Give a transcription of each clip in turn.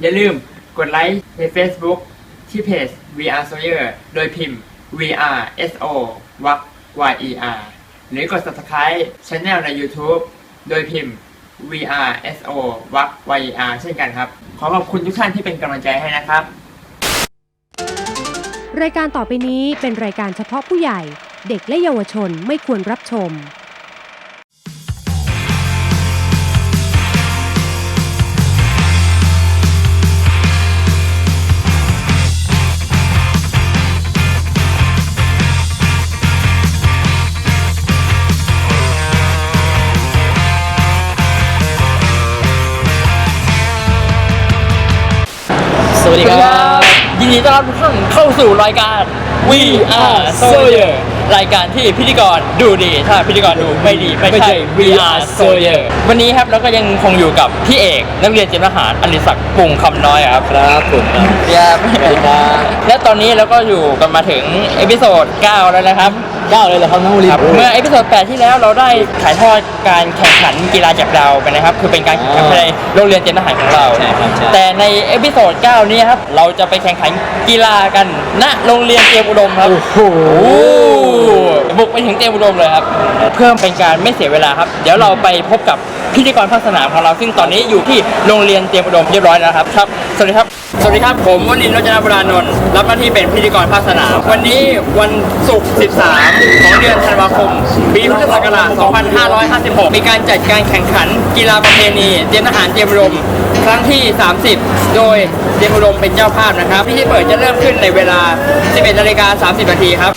อย่าลืมกดไลค์ใน Facebook ที่เพจ VR Sawyer โดยพิมพ์ VR SO วัก YER หรือกด Subscribe Channel ใน YouTube โดยพิมพ์ VR SO วัก YER เช่นกันครับ ขอขอบคุณทุกท่านที่เป็นกำลังใจให้นะครับ รายการต่อไปนี้เป็นรายการเฉพาะผู้ใหญ่ เด็กและเยาวชนไม่ควรรับชม วัสดีครับ ยินดีต้อนรับทุกท่านเข้าสู่รายการ We Are Sawyer รายการที่พิธีกรดูดี ถ้าพิธีกรดูไม่ดี ไม่ใช่ We Are Sawyer วันนี้ครับเราก็ยังคงอยู่กับพี่เอกนักเรียนเตรียมทหารอลิศักดิ์ปุ่งคำน้อยครับครับผมครับและตอนนี้เราก็อยู่กันมาถึงเอพิโซด 9 แล้วนะครับ ก้าวเลยเหรอครับน้องบุรีครับเมื่อเอพิโซด8ที่แล้วเราได้ถ่ายทอดการแข่งขันกีฬาจับดาวไปนะครับ คือเป็นการแข่งขันภายในโรงเรียนเตรียมทหารของเรา ใช่ครับใช่ แต่ในเอพิโซด9นี้ครับ เราจะไปแข่งขันกีฬากันณโรงเรียนเตรียมอุดมครับ โอ้โหโอ้ บุกไปถึงเตรียมอุดมเลยครับ เพื่อเป็นการไม่เสียเวลาครับ เดี๋ยวเราไปพบกับพิธีกรภาคสนามของเราซึ่งตอนนี้อยู่ที่โรงเรียนเตรียมอุดมเรียบร้อยแล้วครับครับ สวัสดีครับ สวัสดีครับ ผมวนินทร์รจนาบุรานนท์รับหน้าที่เป็นพิธีกรภาคสนาม วันนี้วันศุกร์ 13 ของเดือนธันวาคม ปีพุทธศักราช 2556 มีการจัดการแข่งขันกีฬาประเพณีเตรียมทหารเตรียมอุดมครั้งที่ 30 โดยเตรียมอุดมเป็นเจ้าภาพนะครับพิธีเปิดจะเริ่มขึ้นในเวลา 11นาฬิกา30นาทีครับ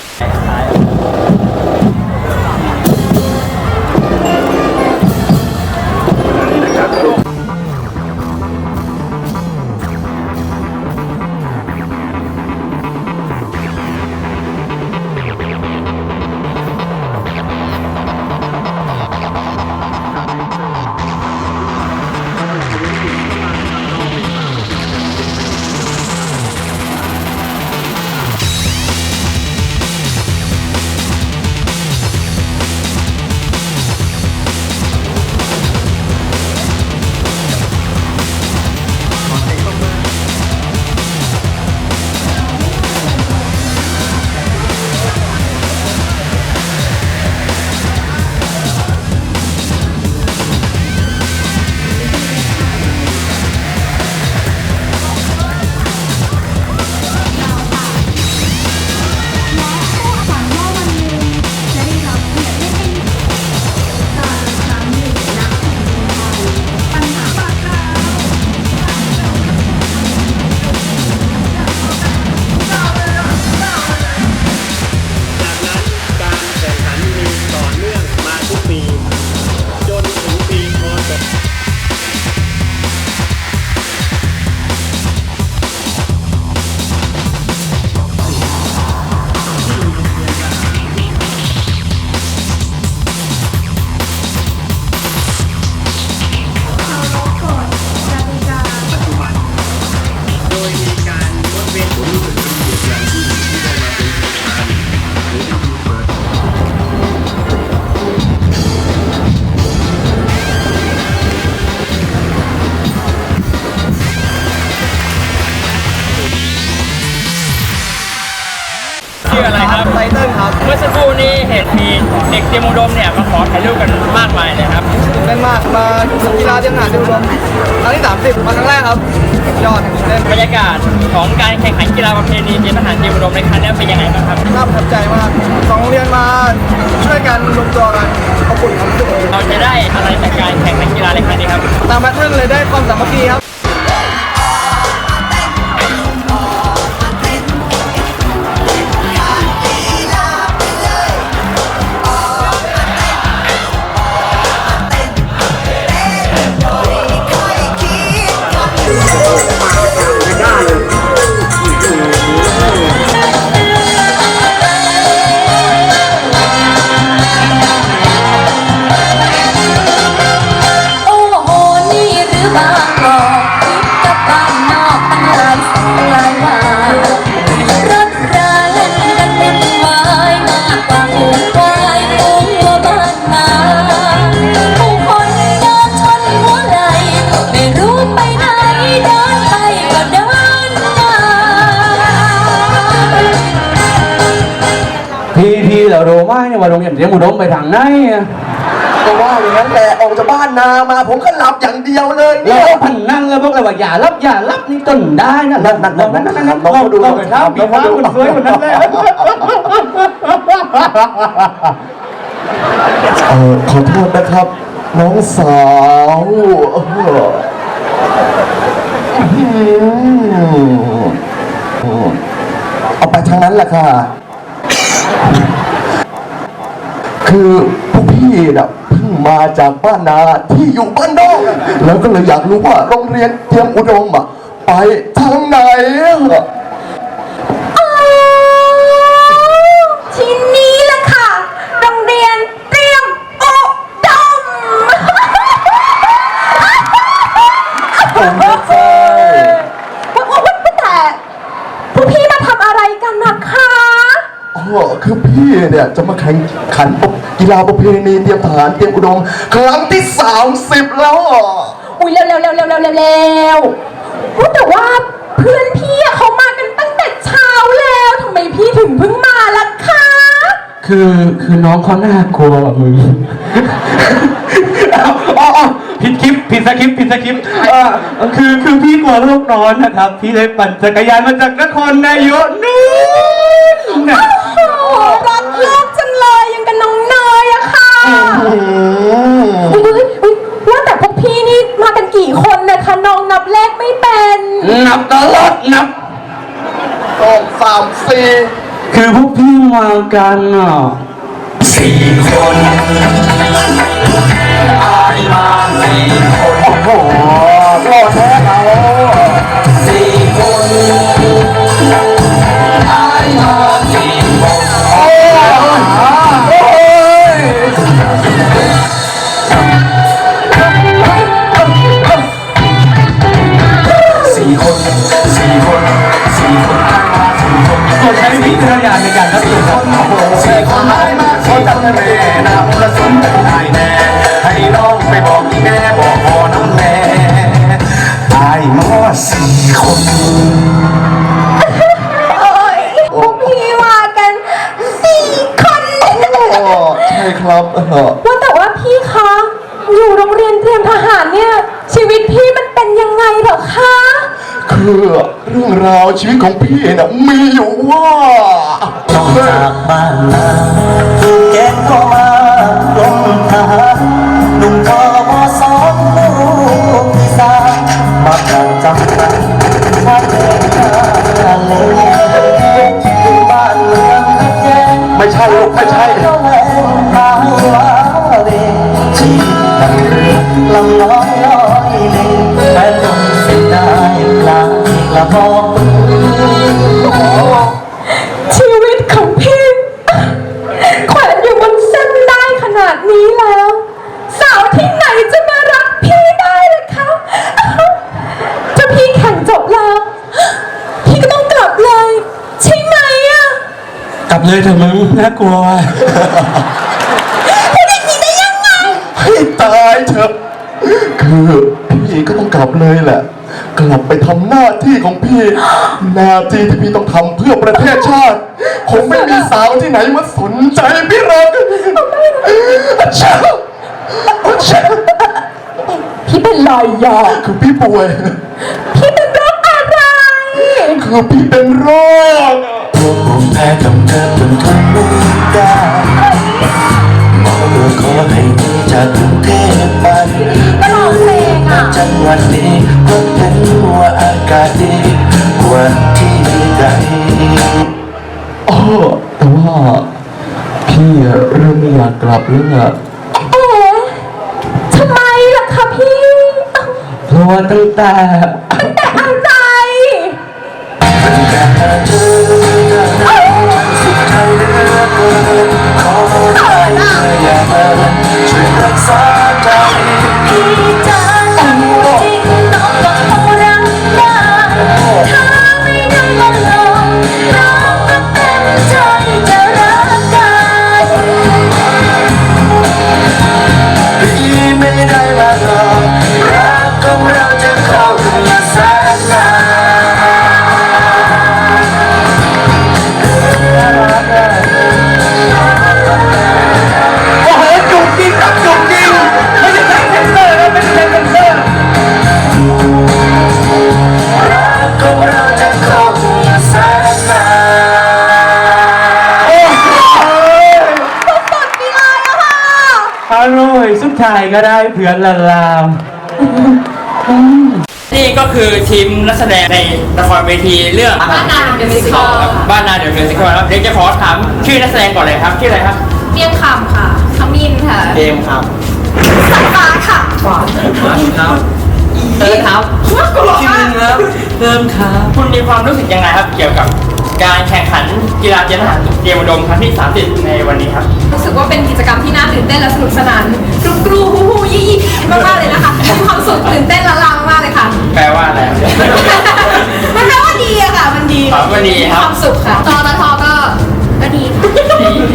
ไรครับไตเติ้ลครับเมื่อสักครู่นี้เห็นมีเด็กเตรียมอุดมเนี่ยมาขอถ่ายรูปกันมากมายเลยครับเล่นมากมากีฬาเตรียมทหารเตรียมอุดมครั้งที่ 30 มาครั้งแรกครับยอดเล่นบรรยากาศของการแข่งขันกีฬาประเพณีเตรียมทหารเตรียมอุดมในครั้งนี้เป็นยังไงบ้างครับน่าประทับใจมากสองโรงเรียนมาช่วยกันรวมตัวกันขอบคุณความรู้สึกเลยเราจะได้อะไรจากการแข่งขันกีฬาในครั้งนี้ครับตามแพทเทิร์นเลยได้ความสามัคคีครับ เนี่ยว่าโรงเรียนเตรียมอุดมไปทางไหนอะก็ว่าอย่างนั้นแหละออกจากบ้านนามาผมก็หลับอย่างเดียวเลยแล้เนี่วยก็พันนั่งแล้วพวกเราว่าอย่ารับอย่ารับนี่ต้นได้นะนั่นนั่นนั่นนั่นนั่นนั่นั่นนลองดูลองไปถามพี่ฟ้าคนสวยคนนั้นเลยเออขอโทษนะครับ น้องสาวเอออืมเอาไปทางนั้นแหละค่ะ คือพวกพี่น่ะเพิ่งมาจากบ้านนาที่อยู่บ้านนอกอะแล้วก็เลยอยากรู้ว่าโรงเรียนเตรียมอุดมอะไปทางไหนอะทีนี้แหละค่ะ โรงเรียนเตรียมอุดมว่าว่าว่าแต่พวกพี่มาทำอะไรกันนะคะอ๋อ คือพี่เนี่ยจะมาแข่งขันกีฬาประเพณีเตรียมทหารเตรียมอุดม ครั้งที่ 30 แล้วอะอุ้ยเร็วเร็วเร็วเร็วเร็วเร็วเร็วว่าแต่ว่าเพื่อนพี่อะเขามากันตั้งแต่เช้าแล้วทำไมพี่ถึงเพิ่งมาล่ะคะคือคือน้องเขาน่ากลัวอะมึงอ๋ออ๋อ ผิดคลิปผิดสคริปต์ผิดสคริปต์เอ่อคือคือพี่กลัวโลกร้อนนะครับ พี่เลยปั่นจักรยานมาจากนครนายกนู่นน่ะโอ้โหรักโลกจังเลยยังกับน้องเนยอะค่ะอุ๊ยอุ๊ยอุ๊ยว่าแต่พวกพี่นี่มากันกี่คนนะคะน้องนับเลขไม่เป็นนับตลอดนับสองสามสี่คือพวกพี่มากันอะ สี่คนโอ้โหรอดแท้เราสี่คนสี่คนสี่คนสี่คนสี่คนโปรดใช้วิจารณญาณในการรับชมครับ นจำแม่นำกระสุนเป็นนายแน่ให้น้องไปบอกอีแม่บอกพ่อน้ำแม่ตายมาสี่คนโอ้ยพวกพี่มากันสี่คนอ๋อใช่ครับเออว่าแต่ว่าพี่คะ อยู่โรงเรียนเตรียมทหารเนี่ย ชีวิตพี่มันเป็นยังไงเหรอคะคือเรื่องราวชีวิตของพี่น่ะมีอยู่ว่าต้องจากบ้านนาคือแกงก็มาลงทหารหนุ่มทอวสองลูกอีสานมาประจำการมาเดินทางเลยบ้านเมืองขัดแย้งไม่ใช่ลูกไม่ใช่ระแวงหาว่าเวชีวิตดังเรือลำน้อยลอยเลางกระบอกปืนชีวิตของพี่แขวนอยู่บนเส้นได้ขนาดนี้แล้ว สาวที่ไหนจะมารักพี่ได้ล่ะคะถ้าพี่แข่งจบแล้วพี่ก็ต้องกลับเลย ใช่ไหมอะกลับเลยเถอะมึงน่ากลัวว่ะพูดอย่างนี้ได้ยังไงให้ตายเถอะคือพี่ก็ต้องกลับเลยแหละ กลับไปทำหน้าที่ของพี่ หน้าที่ที่พี่ต้องทำเพื่อประเทศชาติ คงไม่มีสาวที่ไหนมาสนใจพี่หรอกอาชาอาชาพี่เป็นรอยหยอกคือพี่ป่วย พี่เป็นโรคอะไร คือพี่เป็นโรคพวกผมแพ้กำเนิดจนทนไม่ได้หมอเลือกขอให้หนีจากกรุงเทพไป จังหวัดนี้ก็เห็นว่าอากาศดีกว่าที่ใดอ๋อแต่ว่าพี่อะเริ่มไม่อยากกลับแล้วอะเอ๊ะทำไมล่ะคะพี่เพราะว่าตั้งแต่แต่อะไรเธอสุดท้ายเหลือเกินขอให้เธออย่าเมินช่วยรักษาใจ ก็ได้เพื่อนละลาม นี่ก็คือทีมนักแสดงในละครเวทีเรื่องบ้านนาเดอะมิวสิคอลครับบ้านนาเดี๋ยวเมิวสิควลครับเดี๋ยวจะขอถามชื่อนักแสดงก่อนเลยครับชื่ออะไรครับเมี่ยงคำค่ะขมินค่ะเอมครับสันฟ้าค่ะครับเติร์ครับชื่อนึงครับเติมครับคุณมีความรู้สึกยังไงครับเกี่ยวกับ การแข่งขันกีฬาเจียนทหารเตรียมอุดมครั้งที่ 30 ในวันนี้ครับ รู้สึกว่าเป็นกิจกรรมที่น่าตื่นเต้นและสนุกสนานกรุบกรูฮูฮูยี่ยี่มากๆเลยนะคะมีความสุขตื่นเต้นละลามากๆเลยค่ะ แปลว่าอะไรครับ มันแปลว่าดีอะค่ะ มันดีครับก็ดีครับ มีความสุขค่ะ ตอตทก็ก็ดีค่ะ ดี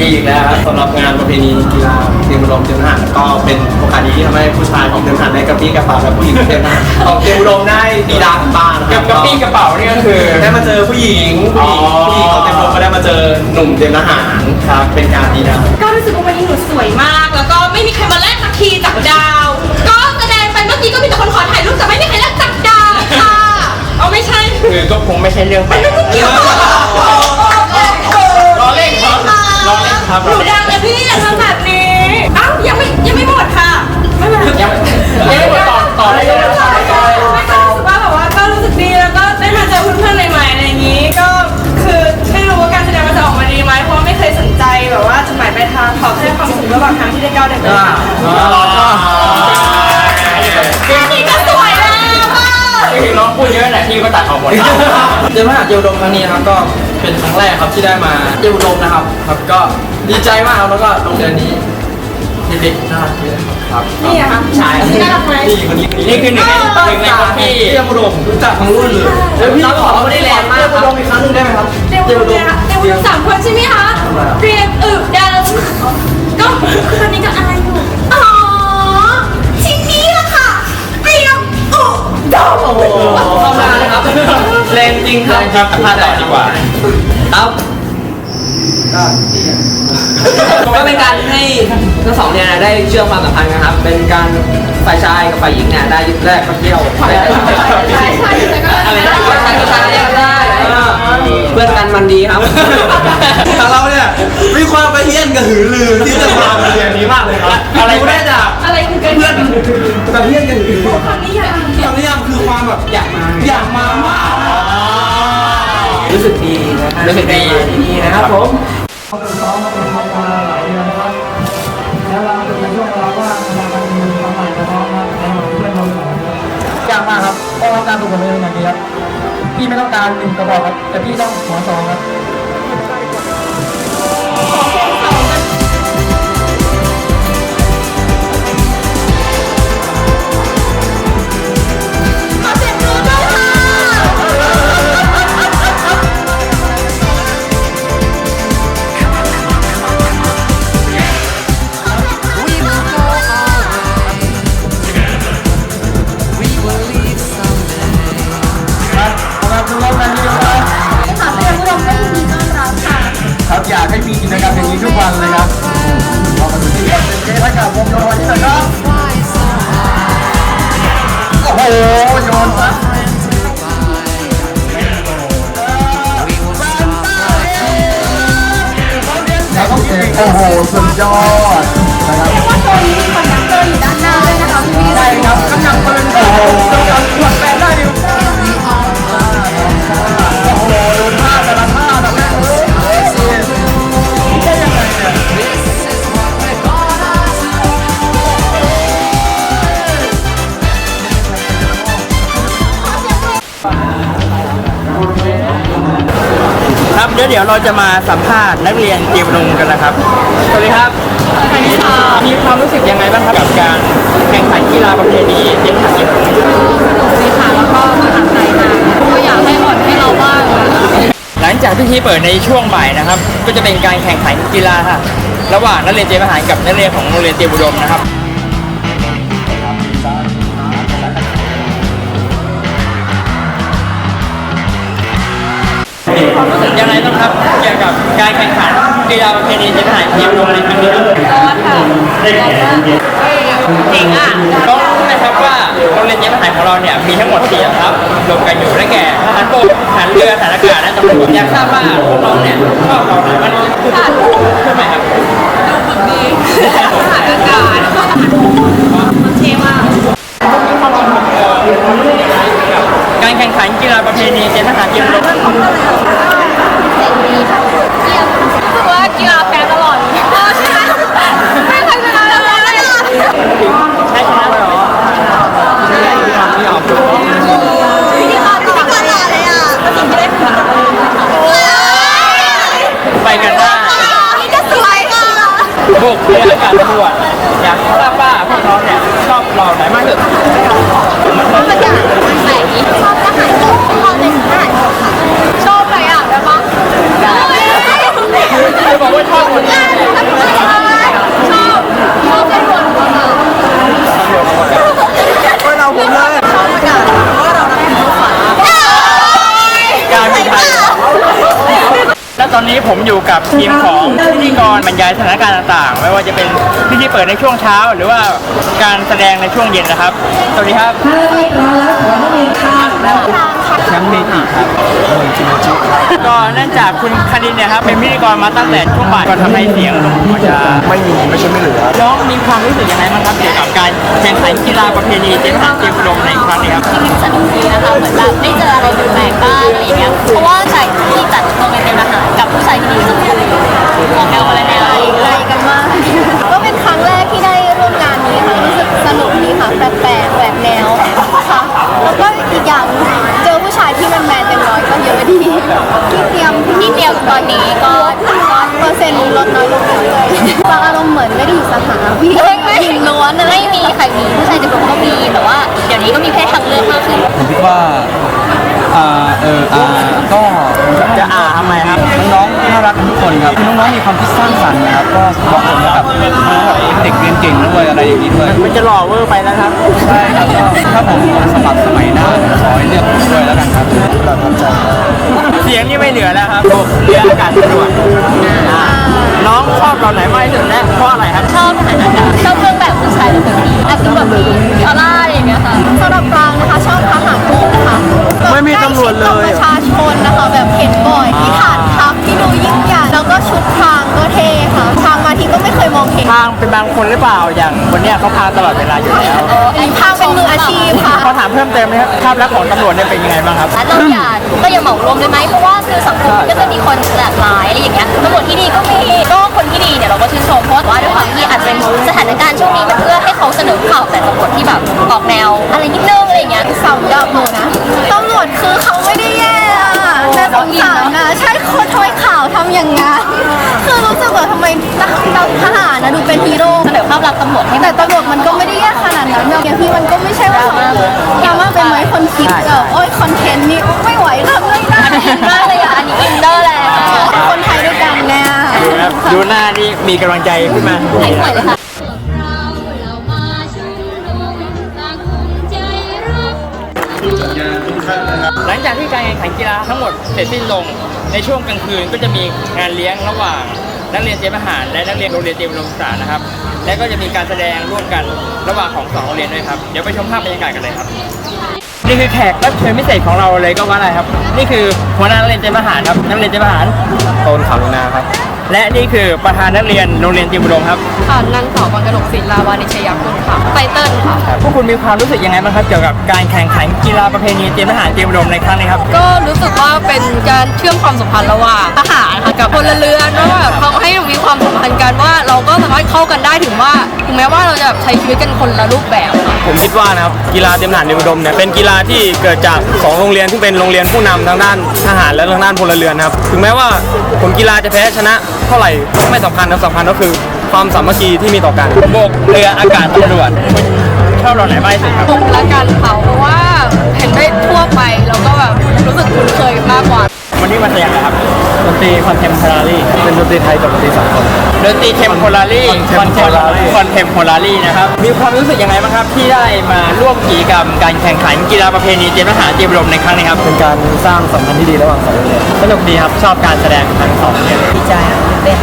ดีอีกแล้วครับสำหรับงานประเพณีกีฬาเตรียมอุดมเตรียมทหารก็เป็นโอกาสดีที่ทำให้ผู้ชายของเตรียมทหารได้กระปี้กระเป๋าและผู้หญิงเตรียมทหารของเตรียมอุดมได้ดีดาบ้างนะคกัรับบกระปี้กระเป๋านี่ก็คือได้มาเจอผู้หญิงผู้หญิงอ๋อผู้หญิงของเตรียมอุดมก็ได้มาเจอหนุ่มเตรียมทหารครับเป็นการดีดาก็รู้สึกว่าวันนี้หนูสวยมาก แล้วก็ไม่มีใครมาแลกสักทีจากดาว ก็แสดงไปเมื่อกี้ก็มีแต่คนขอถ่ายรูปแต่ไม่มีใครแลกจากดาวค่ะเอาไม่ใช่คือก็คงไม่ใช่เรื่องแปลกเกี่ยว ครับหนูดังเลยพี่อย่าทำแบบนี้เอ้ายังไม่ยังไม่หมดค่ะ ไม่เป็นไร ยังยังไม่หมดต่อต่อได้เลยนะต่อได้เลยไม่ก็รู้สึกว่าแบบว่าก็รู้สึกดีแล้วก็ได้มาเจอเพื่อนๆใหม่ๆอะไรอย่างนี้ ก็คือไม่รู้ว่าการแสดงมันจะออกมาดีไหมเพราะว่าไม่เคยสนใจแบบว่าจุดหมายปลายทางขอแค่ความสุขระหว่างทางที่ได้ก้าวเดินไปแค่นี้ก็สวยแล้วค่ะคือน้องพูดเยอะแหละพี่ก็ตัดออกหมดเดินมาหาเจวดมครั้งนี้นะครับก็เป็นครั้งแรกครับที่ได้มาเจวดมนะครับครับก็ ดีใจมากครับแล้วก็โรงเรียนนี้เด็กๆน่ารักเยอะครับนี่อะค่ะใช่น่ารักไหมนี่คนนี้นี่คือหนึ่งในหนึ่งในคนที่เจวดมรู้จักทั้งรุ่นเลยแล้วพี่ขอไม่ได้แรงมากเจวดมอีกครั้งหนึงได้ไหมครับเดี๋ยวเนี่ยเดี๋ยวสามคนใช่ไหมคะเรียนอึดาก็คนนี้ก็อายอยู่อ๋อทีนี้ละค่ะเรียนอึดาโอ้โหเข้ามาเลยครับแรงจริงครับครับพาต่อดีกว่าครับ ก็เป็นการให้ทั้งสองเนี่ยได้เชื่อมความสัมพันธ์กันครับ เป็นการฝ่ายชายกับฝ่ายหญิงเนี่ยได้แรกก็เที่ยวได้ใช่ใช่ก็อะไรนะฝ่ายชายกับชายแยกได้เพื่อนกันมันดีครับทางเราเนี่ยมีความไปเฮี้ยนกระหือรือที่จะมาเรียนนี้มากเลยครับอะไรได้จากอะไรคือเพื่อนกระเฮี้ยนกระหือรือคำนี้อย่างคำนิยามคือความแบบอยากมาอยากมามากรู้สึกดี นะครับรู้สึกดีดีนะครับผมยากมากครับเพราะว่าการฝึกฝนเป็นอย่างนี้ครับ พี่ไม่ต้องการหนึ่งกระบอกครับ แต่พี่ต้องหัวสองครับ เดี๋ยวเดี๋ยวเราจะมาสัมภาษณ์นักเรียนเตรียมอุดมกันนะครับ สวัสดีครับ มีความรู้สึกยังไงบ้างครับกับการแข่งขันกีฬาประเพณีเตรียมทหารเตรียมอุดมดีค่ะแล้วก็ประทับใจมากก็อยากให้อ่อนให้เราบ้างหลังจากพิธีเปิดในช่วงบ่ายนะครับ ก็จะเป็นการแข่งขันกีฬาค่ะ ระหว่างนักเรียนเตรียมทหารกับนักเรียนของโรงเรียนเตรียมอุดมนะครับ ความรู้สึกยังไงบ้างครับเกี่ยวกับการแข่งขันกีฬาประเพณีเตรียมทหารเตรียมอุดมในครั้งนี้ครับร้อนค่ะเจ๋งอะต้องรู้ไหมครับว่าโรงเรียนเตรียมทหารของเราเนี่ยมีทั้งหมด4ครับรวมกันอยู่ได้แก่ทหารบกทหารเรือทหารอากาศและตำรวจอยากทราบว่าพวกน้องเนี่ยชอบเราไหนมันคือใช่ไหมครับดูบึกดีทหารอากาศเท่มากการ แข่งขันกีฬาประเพณีเกมทหารเกมรบคือว่ากีฬาแพ้ตลอดเออใช่ไหมไม่เคยชนะเลยอะใช่ชนะเลยเหรอพิธีกรพิธีกรหล่อเลยอะก็สิ่งที่ได้คือไปกันได้นี่ก็สวยอะบุกเรืออากาศตรวจอยากทราบว่าพวกน้องเนี่ยชอบเราไหนมากที่สุด ชอบอากาศใส่ชอบทหารบกชอบเป็นทหารบกค่ะชอบอะไรอะได้ปะได้ ใครบอกว่าชอบคนนี้ชอบชอบเป็นคนค่ะไม่เราผมเลยชอบอากาศเพราะว่าเรารักผิวขาวการบินไทยและตอนนี้ผมอยู่กับทีมของพิธีกรบรรยายสถานการณ์ต่างๆ ไม่ว่าจะเป็นพิธีเปิดในช่วงเช้า หรือว่าการแสดงในช่วงเย็นนะครับ สวัสดีครับ แชมป์เมจิครับก็เนื่องจากคุณคณินเนี่ยครับเป็นพิธีกรมาตั้งแต่ช่วงบ่ายก็ทำให้เสียงลงอาจจะไม่มีไม่ใช่ไม่เหลือน้องมีความรู้สึกยังไงบ้างครับเกี่ยวกับการแข่งขันกีฬาประเพณีเจมส์เกมอุดมในครั้งนี้ครับจริงๆสนุกดีนะคะเหมือนแบบได้เจออะไรแปลกๆบ้างอะไรอย่างเงี้ยเพราะว่าชายที่จัดโรงเรียนเป็นทหา อนนี้ก็เปอร์เซ็นต์ลดน้อยลงเรื่อยๆบางอารมณ์เหมือนไม่ได้อยู่สหาวิหญิงล้วนไม่ มีใครมีผู้ชายจะบอกก็มีแต่ว่าเดี๋ยวนี้ก็มีเพศทางเลือกมากขึ้นผมคิดว่าอ่าเอออ่าก็จะอ่าทำไมครับน้องๆน่ารักกันทุกคนครับน้องๆมีความคิดสร้างสรรค์นะครับก็เหมาะสมกับเด็กเรียนเก่งด้วยอะไรอย่างนี้ด้วยมันจะหล่อเวอร์ไปแล้วครับใช่ครับก็ถ้าผมสมัครสมัยหน้าขอให้เลือกด้วยแล้วกันครับประทับใจเสียงนี่ไม่เหลือแล้วครับบกเรืออากาศตำรวจอ่าน้องชอบเราไหนมากที่สุดและเพราะอะไรครับชอบทหารอากาศชอบเครื่องแบบ ผู้ชายแบบนี้แอบดูแบบมีออร่าอะไรอย่างเงี้ยค่ะสำหรับปรางนะคะชอบทหารบกค่ะไม่มีตำรวจเลยประชาชนนะคะแบบเห็นบ่อยที่ฐานทัพที่ดูยิ่งใหญ่แล้วก็ชุดพรางก็เท่ค่ะพรางมาทีก็ไม่เคยมองเห็นทางเป็นบางคนหรือเปล่าอย่างคนเนี้ยเขาพาตลอดเวลาอยู่แล้วไอ้พรางเป็นมืออาชีพค่ะ ขอถามเพิ่มเติมไหมครับภาพลักษณ์ของตำรวจเนี่ยเป็นยังไงบ้างครับเราอย่าก็อย่าเหมารวมเลยไหมเพราะว่า คือสังคมก็จะมีคนหลากหลายอะไรอย่างเงี้ยตำรวจที่ดีก็มีก็คนที่ดีเนี่ยเราก็ชื่นชมเพราะว่าด้วยความที่อาจจะเป็นสถานการณ์ช่วงนี้มันเอื้อให้เขาเสนอข่าวแต่ตำรวจที่แบบออกแนว อะไรนิดนึงอะไรอย่างเงี้ยสำหรับหนูนะตำรวจคือเขาไม่ได้แย่อะน่สงสารนะใช่คนทำไมข่าวทำอย่างงั้นคือรู้สึกว่าทำไม ทหารนะดูเป็นฮีโร่เสนอภาพลักษณ์ตำรวจให้แต่ตำรวจมันก็ไม่ได้แย่ขนาดนั้นอย่างที่มันก็ไม่ใช่ว่าดราม่าเป็นไหมคนคิดแบบโอ้ยคอนเทนต์นี่ไม่ไหวทำไม่ได้อินมากเลยอะอันนี้อินเดอร์แล้วคนไทยด้วยกันแน่ครับดูหน้านี่มีกำลังใจขึ้นมาไหนสวยเลยค่ะหลังจากที่การแข่งขันกีฬาทั้งหมดเสร็จสิ้นลง ในช่วงกลางคืนก็จะมีงานเลี้ยงระหว่าง นักเรียนเตรียมทหาร และนักเรียนโรงเรียนเตรียมอุดมศึกษานะครับ และก็จะมีการแสดงร่วมกันระหว่างของสองโรงเรียนด้วยครับเดี๋ยวไปชมภาพบรรยากาศกันเลยครับนี่คือแขกรับเชิญพิเศษของเราเลยก็ว่าไรครับ นี่คือหัวหน้านักเรียนเตรียมทหารครับนักเรียนเตรียมทหารต้นขาวนาครับ และนี่คือประธานนักเรียนโรงเรียนเตรียมอุดมครับค่ะนางสาวบางกระดกศิลาวานิชยาคุณค่ะไตเติ้ลค่ะ พวกคุณมีความรู้สึกยังไงบ้างครับเกี่ยวกับการแข่งขันกีฬาประเพณีเตรียมทหารเตรียมอุดมในครั้งนี้ครับ ก็รู้สึกว่าเป็นการเชื่อมความสัมพันธ์ระหว่างทหารค่ะกับพลเรือนว่าแบบทำให้มีความสัมพันธ์กันว่าเราก็สามารถเข้ากันได้ถึงว่าถึงแม้ว่าเราจะแบบใช้ชีวิตกันคนละรูปแบบค่ะ ผมคิดว่านะครับกีฬาเตรียมทหารในอุดมเนี่ยเป็นกีฬาที่เกิดจากสองโรงเรียนที่เป็นโรงเรียนผู้นำทางด้านทหารและทางด้านพลเรือนนะครับถึงแม้ว่าผลกีฬาจะแพ้ชนะ เท่าไหร่ไม่สำคัญนะสำคัญก็คือความสามัคคีที่มีต่อกันโบกเรืออากาศตำรวจชอบเราไหนมากที่สุดครับผมละกันค่ะเพราะว่าเห็นได้ทั่วไปแล้วก็แบบรู้สึกคุ้นเคยมากกว่า วันนี้มาแสดงอะไรครับดนตรีคอนเทมพอรารีเป็นดนตรีไทยกับดนตรีสากลดนตรีเทมโพลารีคอนเทม Contemporary คอนเทมโพลารีนะครับ มีความรู้สึกยังไงบ้างครับ ที่ได้มาร่วมกิจกรรมการแข่งขันกีฬาประเพณีเตรียมทหารเตรียมอุดมในครั้งนี้ครับเป็นการสร้างสัมพันธ์ที่ดีระหว่างสองโรงเรียนสนุกดีครับชอบการแสดงทั้งสองโรงเรียนดีใจเต้น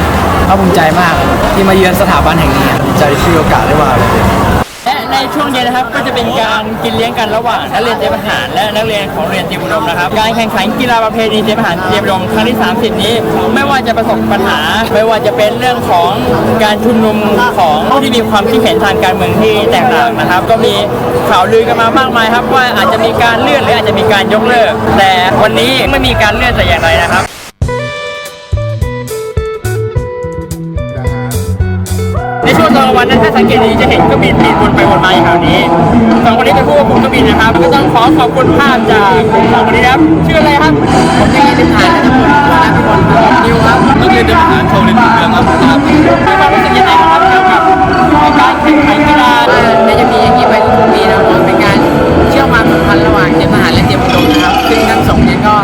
ภาคภูมิใจมากที่มาเยือนสถาบันแห่งนี้ดีใจที่มีโอกาสได้มาโรงเรียนและ ในช่วงเย็นนะครับก็จะเป็นการกินเลี้ยงกันระหว่างนักเรียนเตรียมทหารและนักเรียนของโรงเรียนเตรียมอุดมนะครับการแข่งขันกีฬาประเพณีเตรียมทหารเตรียมอุดมครั้งที่ 30 นี้ ไม่ว่าจะประสบปัญหา ไม่ว่าจะเป็นเรื่องของการชุมนุมของผู้ที่มีความคิดเห็นทางการเมืองที่แตกต่างนะครับ ก็มีข่าวลือกันมามากมายครับว่าอาจจะมีการเลื่อนหรืออาจจะมีการยกเลิก แต่วันนี้ไม่มีการเลื่อนแต่อย่างใดนะครับ ในช่วงตอนกลางวันนั้นถ้าสังเกตดีจะเห็นเครื่องบินบินวนไปวนมาอยู่แถวนี้สองคนนี้เป็นผู้ควบคุมเครื่องบินนะครับก็ต้องขอขอบคุณภาพจากสองคนนี้นะครับชื่ออะไรครับผมชื่อนิพานนัทพลนัทพลนิวครับนักเรียนเตรียมทหารโชว์เรียนเมืองครับมีความรู้สึกยังไงครับเกี่ยวกับการแข่งขันกีฬาน่าจะมีอย่างนี้ไปทุกๆปีนะครับเพราะเป็นการเชื่อมความสัมพันธ์ระหว่างเตรียมทหารและเตรียมอุดมนะครับซึ่งทั้งสองเนี่ยก็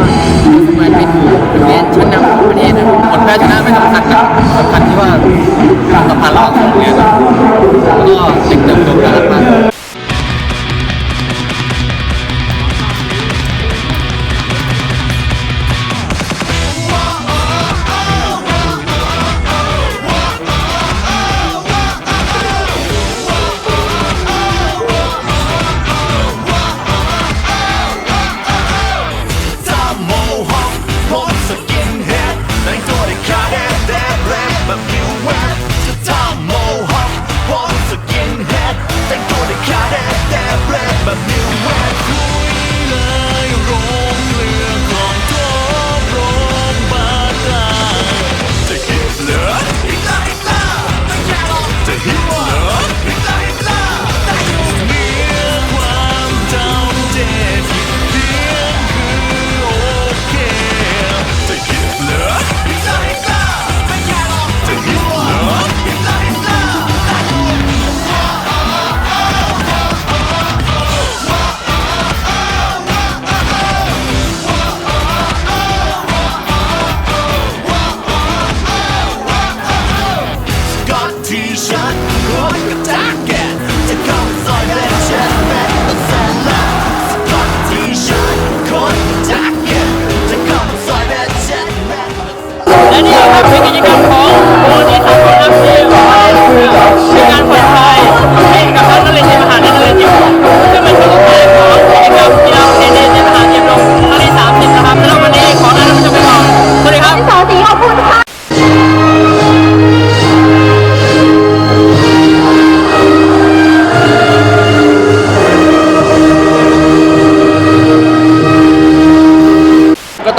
เสมือนเป็นโรงเรียนชั้นนำของประเทศนะครับผลแพ้ชนะไม่สำคัญนะสำคัญที่ว่า พามสัมพันธ์ระหว่างสองโรงเรียนนะครับแล้วก็เด็กเติบโตกันมา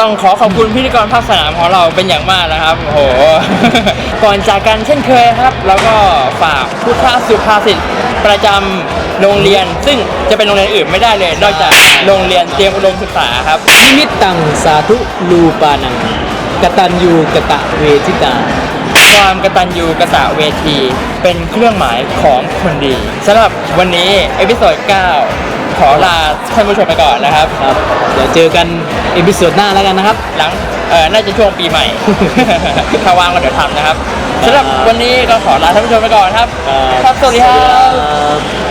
ต้องขอขอบคุณพิธีกรภาคสนามของเราเป็นอย่างมากนะครับโอ้โห ก่อนจากกันเช่นเคยครับ แล้วก็ฝากพุทธสุภาษิตประจำโรงเรียน ซึ่งจะเป็นโรงเรียนอื่นไม่ได้เลย นอกจากโรงเรียนเตรียมอุดมศึกษาครับ นิมิตตังสาธุลูปานังกตัญญูกะตะเวทิตา ความกตัญญูกะตะเวที เป็นเครื่องหมายของคนดีสำหรับวันนี้ เอพิโซด9 ขอลาท่านผู้ชมไปก่อนนะครับ ครับเดี๋ยวเจอกันเอพิโซดหน้าแล้วกันนะครับ หลังเออน่าจะช่วงปีใหม่ ถ้าว่างก็เดี๋ยวทำนะครับสำหรับวันนี้ก็ขอลาท่านผู้ชมไปก่อนครับ ครับสวัสดีครับครับ